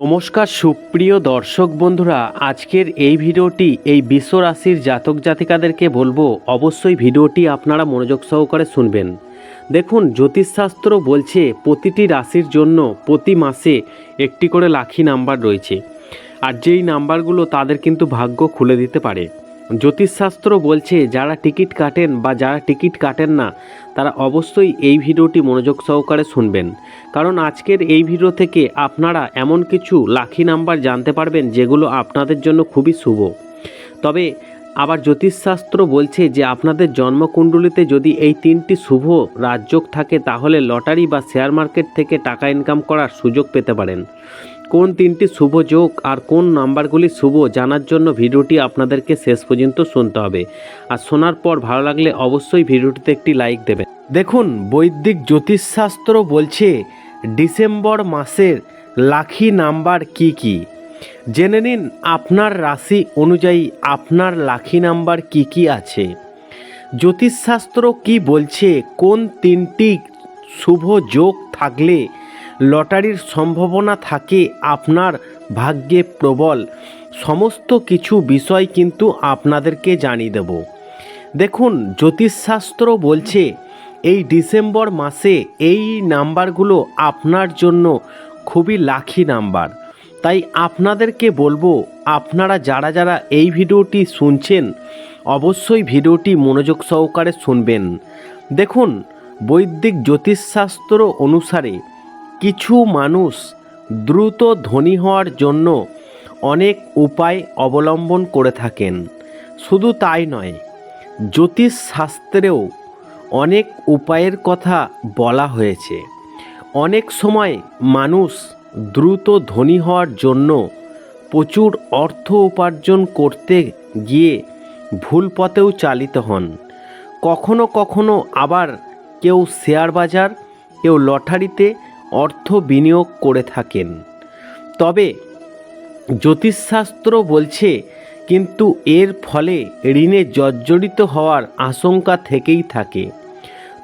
নমস্কার, সুপ্রিয় দর্শক বন্ধুরা, আজকের এই ভিডিওটি এই বিশ্ব রাশির জাতক জাতিকাদেরকে বলব, অবশ্যই ভিডিওটি আপনারা মনোযোগ সহকারে শুনবেন। দেখুন, জ্যোতিষশাস্ত্র বলছে প্রতিটি রাশির জন্য প্রতি মাসে একটি করে লাখি নাম্বার রয়েছে। আর যেই নাম্বারগুলো তাদের কিন্তু ভাগ্য খুলে দিতে পারে। জ্যোতিষশাস্ত্র বলছে, যারা টিকিট কাটেন বা যারা টিকিট কাটেন না, তারা অবশ্যই এই ভিডিওটি মনোযোগ সহকারে শুনবেন। কারণ আজকের এই ভিডিও থেকে আপনারা এমন কিছু লাখি নাম্বার জানতে পারবেন, যেগুলো আপনাদের জন্য খুবই শুভ। তবে আবার জ্যোতিষশাস্ত্র বলছে যে, আপনাদের জন্মকুণ্ডলিতে যদি এই তিনটি শুভ রাজযোগ থাকে, তাহলে লটারি বা শেয়ার মার্কেট থেকে টাকা ইনকাম করার সুযোগ পেতে পারেন। কোন তিনটি শুভ যোগ আর কোন নাম্বারগুলি শুভ জানার জন্য ভিডিওটি আপনাদেরকে শেষ পর্যন্ত শুনতে হবে। আর শোনার পর ভালো লাগলে অবশ্যই ভিডিওটিতে একটি লাইক দেবেন। দেখুন, বৈদিক জ্যোতিষশাস্ত্র বলছে ডিসেম্বর মাসের লাখি নাম্বার কি কি? জেনে নিন, আপনার রাশি অনুযায়ী আপনার লাখি নাম্বার কি কি আছে? জ্যোতিষশাস্ত্র কি বলছে কোন তিনটি শুভ যোগ থাকলে লটারির সম্ভাবনা থাকে আপনার ভাগ্যে প্রবল। সমস্ত কিছু বিষয় কিন্তু আপনাদেরকে জানিয়ে দেব। দেখুন, জ্যোতিষশাস্ত্র বলছে, এই ডিসেম্বর মাসে এই নাম্বারগুলো আপনার জন্য খুবই লাখি নাম্বার। তাই আপনাদেরকে বলব, আপনারা যারা যারা এই ভিডিওটি শুনছেন, অবশ্যই ভিডিওটি মনোযোগ সহকারে শুনবেন। দেখুন, বৈদিক জ্যোতিষশাস্ত্র অনুসারে কিছু মানুষ দ্রুত ধনী হওয়ার জন্য অনেক উপায় অবলম্বন করে থাকেন। শুধু তাই নয় জ্যোতিষ শাস্ত্রেও অনেক উপায়ের কথা বলা হয়েছে। অনেক সময় মানুষ দ্রুত ধনী হওয়ার জন্য প্রচুর অর্থ উপার্জন করতে গিয়ে ভুল পথেও চালিত হন। কখনো কখনো আবার কেউ শেয়ার বাজার, কেউ লটারিতে অর্থ বিনিয়োগ করে থাকেন। তবে জ্যোতিষশাস্ত্র বলছে, কিন্তু এর ফলে ঋণে জর্জরিত হওয়ার আশঙ্কা থেকেই থাকে।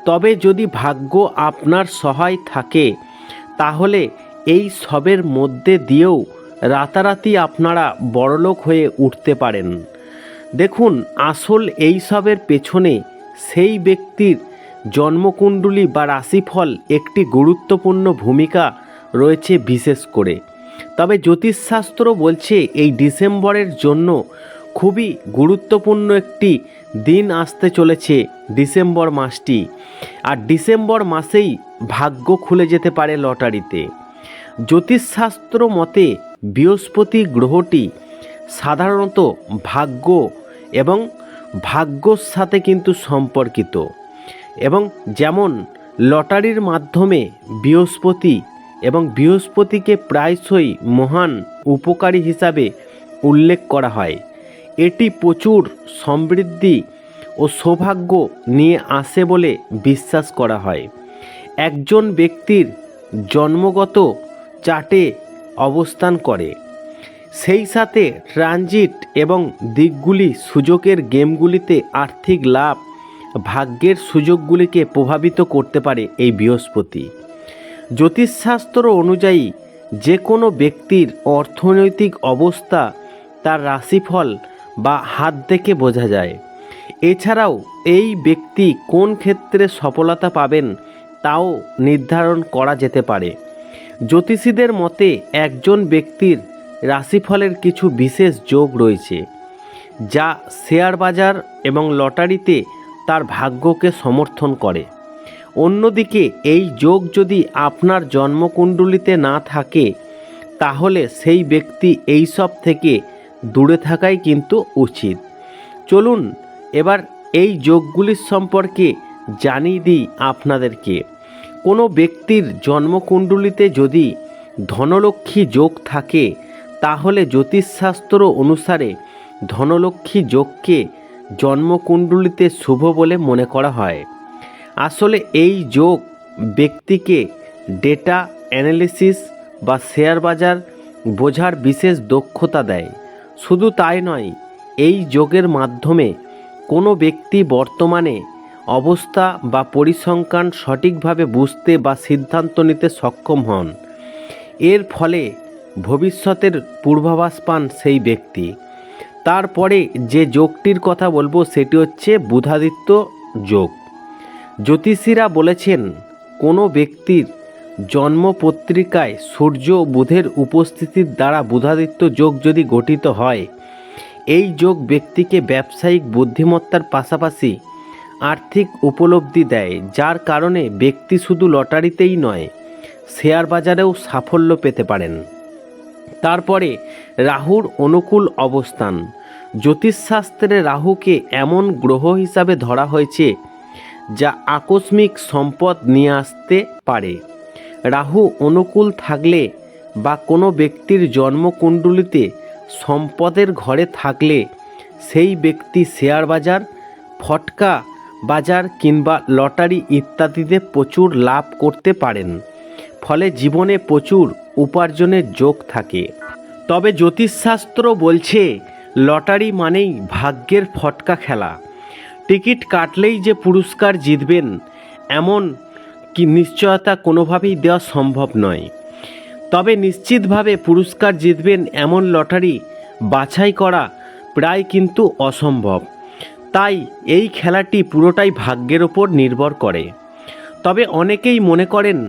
তবে যদি ভাগ্য আপনার সহায় থাকে, তাহলে এই সবের মধ্যে দিয়েও রাতারাতি আপনারা বড়লোক হয়ে উঠতে পারেন। দেখুন, আসল এই সবের পেছনে সেই ব্যক্তির জন্মকুণ্ডলী বা রাশিফল একটি গুরুত্বপূর্ণ ভূমিকা রয়েছে বিশেষ করে। তবে জ্যোতিষশাস্ত্র বলছে এই ডিসেম্বরের জন্য খুবই গুরুত্বপূর্ণ একটি দিন আসতে চলেছে ডিসেম্বর মাসটি। আর ডিসেম্বর মাসেই ভাগ্য খুলে যেতে পারে লটারিতে। জ্যোতিষশাস্ত্র মতে বৃহস্পতি গ্রহটি সাধারণত ভাগ্য এবং ভাগ্যর সাথে কিন্তু সম্পর্কিত। এবং যেমন লটারির মাধ্যমে বৃহস্পতি এবং বৃহস্পতিকে প্রায়শই মহান উপকারী হিসাবে উল্লেখ করা হয়। এটি প্রচুর সমৃদ্ধি ও সৌভাগ্য নিয়ে আসে বলে বিশ্বাস করা হয়। একজন ব্যক্তির জন্মগত চার্টে অবস্থান করে। সেই সাথে ট্রানজিট এবং দিকগুলি সুযোগের গেমগুলিতে আর্থিক লাভ ভাগ্যের সুযোগগুলিকে প্রভাবিত করতে পারে এই বৃহস্পতি। জ্যোতিষশাস্ত্র অনুযায়ী, যে কোনো ব্যক্তির অর্থনৈতিক অবস্থা তার রাশিফল বা হাত দেখে বোঝা যায়। এছাড়াও, এই ব্যক্তি কোন ক্ষেত্রে সফলতা পাবেন তাও নির্ধারণ করা যেতে পারে। জ্যোতিষীদের মতে, একজন ব্যক্তির রাশিফলের কিছু বিশেষ যোগ রয়েছে, যা শেয়ার বাজার এবং লটারিতে তার ভাগ্যকে সমর্থন করে। অন্যদিকে, এই যোগ যদি আপনার জন্মকুণ্ডলিতে না থাকে, তাহলে সেই ব্যক্তি এই সব থেকে দূরে থাকাই কিন্তু উচিত। চলুন, এবার এই যোগগুলির সম্পর্কে জানিয়ে দিই আপনাদেরকে। কোনো ব্যক্তির জন্মকুণ্ডলিতে যদি ধনলক্ষ্মী যোগ থাকে, তাহলে জ্যোতিষশাস্ত্র অনুসারে ধনলক্ষ্মী যোগকে জন্মকুণ্ডলিতে শুভ বলে মনে করা হয়। আসলে এই যোগ ব্যক্তিকে ডেটা অ্যানালিসিস বা শেয়ার বাজার বোঝার বিশেষ দক্ষতা দেয়। শুধু তাই নয়, এই যোগের মাধ্যমে কোনো ব্যক্তি বর্তমানে অবস্থা বা পরিসংখ্যান সঠিকভাবে বুঝতে বা সিদ্ধান্ত নিতে সক্ষম হন। এর ফলে ভবিষ্যতের পূর্বাভাস পান সেই ব্যক্তি। তারপরে যে যোগটির কথা বলব সেটি হচ্ছে বুধাদিত্য যোগ। জ্যোতিষীরা বলেছেন, কোনো ব্যক্তির জন্ম পত্রিকায় সূর্য বুধের উপস্থিতির দ্বারা বুধাদিত্য যোগ যদি গঠিত হয়, এই যোগ ব্যক্তিকে ব্যবসায়িক বুদ্ধিমত্তার পাশাপাশি আর্থিক উপলব্ধি দেয়, যার কারণে ব্যক্তি শুধু লটারিতেই নয় শেয়ার বাজারেও সাফল্য পেতে পারেন। তারপরে রাহুর অনুকূল অবস্থান। জ্যোতিষশাস্ত্রে রাহুকে এমন গ্রহ হিসাবে ধরা হয়েছে যা আকস্মিক সম্পদ নিয়ে আসতে পারে। রাহু অনুকূল থাকলে বা কোনো ব্যক্তির জন্মকুণ্ডলিতে সম্পদের ঘরে থাকলে সেই ব্যক্তি শেয়ার বাজার, ফটকা বাজার কিংবা লটারি ইত্যাদিতে প্রচুর লাভ করতে পারেন। ফলে জীবনে প্রচুর উপার্জনের যোগ থাকে। তবে জ্যোতিষশাস্ত্র বলছে, লটারি মানেই ভাগ্যের ফটকা খেলা। টিকিট কাটলেই যে পুরস্কার জিতবেন, এমন কি নিশ্চয়তা কোনোভাবেই দেওয়া সম্ভব নয়। তবে নিশ্চিতভাবে পুরস্কার জিতবেন এমন লটারি বাছাই করা প্রায় কিন্তু অসম্ভব। তাই এই খেলাটি পুরোটাই ভাগ্যের ওপর নির্ভর করে। তবে অনেকেই মনে করেন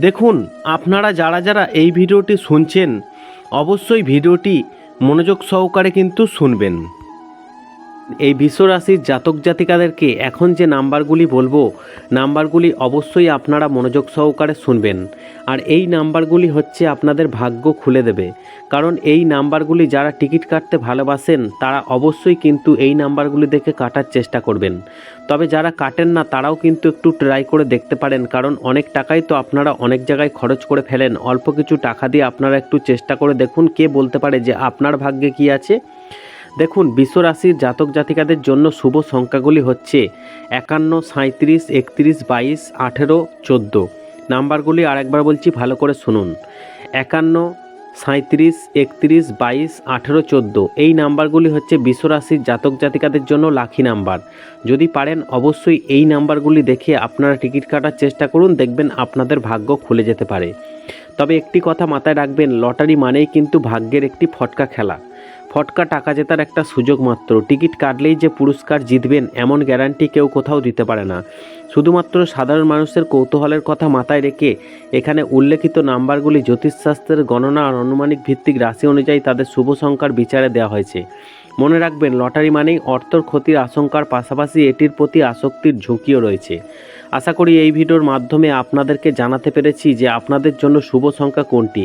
দেখুন আপনারা যারা যারা এই ভিডিওটি শুনছেন অবশ্যই ভিডিওটি মনোযোগ সহকারে কিন্তু শুনবেন। এই বিশ্বরাশির জাতক জাতিকাদেরকে এখন যে নাম্বারগুলি বলব, নাম্বারগুলি অবশ্যই আপনারা মনোযোগ সহকারে শুনবেন। আর এই নাম্বারগুলি হচ্ছে আপনাদের ভাগ্য খুলে দেবে। কারণ এই নাম্বারগুলি যারা টিকিট কাটতে ভালোবাসেন, তারা অবশ্যই কিন্তু এই নাম্বারগুলি দেখে কাটার চেষ্টা করবেন। তবে যারা কাটেন না, তারাও কিন্তু একটু ট্রাই করে দেখতে পারেন। কারণ অনেক টাকাই তো আপনারা অনেক জায়গায় খরচ করে ফেলেন। অল্প কিছু টাকা দিয়ে আপনারা একটু চেষ্টা করে দেখুন কে বলতে পারে যে আপনার ভাগ্যে কি আছে। দেখুন বিশ্বরাশির জাতক জাতিকাদের জন্য শুভ সংখ্যাগুলি হচ্ছে একান্ন সাঁত্রিশ একত্রিশ, বাইশ, আঠেরো, চোদ্দ। নাম্বারগুলি আরেকবার বলছি, ভালো করে শুনুন। একান্ন সাঁত্রিশ একত্রিশ, বাইশ, আঠেরো, চোদ্দ। এই নাম্বারগুলি হচ্ছে বিশ্বরাশির জাতক জাতিকাদের জন্য লাখি নাম্বার। যদি পারেন, অবশ্যই এই নাম্বারগুলি দেখে আপনারা টিকিট কাটার চেষ্টা করুন, দেখবেন আপনাদের ভাগ্য খুলে যেতে পারে। তবে একটি কথা মাথায় রাখবেন, লটারি মানেই কিন্তু ভাগ্যের একটি ফটকা খেলা। ফটকা টাকা জেতার একটা সুযোগ মাত্র। টিকিট কাটলেই যে পুরস্কার জিতবেন এমন গ্যারান্টি কেউ কোথাও দিতে পারে না। শুধুমাত্র সাধারণ মানুষের কৌতূহলের কথা মাথায় রেখে এখানে উল্লেখিত নাম্বারগুলি জ্যোতিষশাস্ত্রের গণনা আর আনুমানিক ভিত্তিক রাশি অনুযায়ী তাদের শুভ সংখ্যার বিচারে দেওয়া হয়েছে। মনে রাখবেন, লটারি মানেই অর্থর ক্ষতির আশঙ্কার পাশাপাশি এটির প্রতি আসক্তির ঝুঁকিও রয়েছে। আশা করি এই ভিডিওর মাধ্যমে আপনাদেরকে জানাতে পেরেছি যে আপনাদের জন্য শুভ সংখ্যা কোনটি।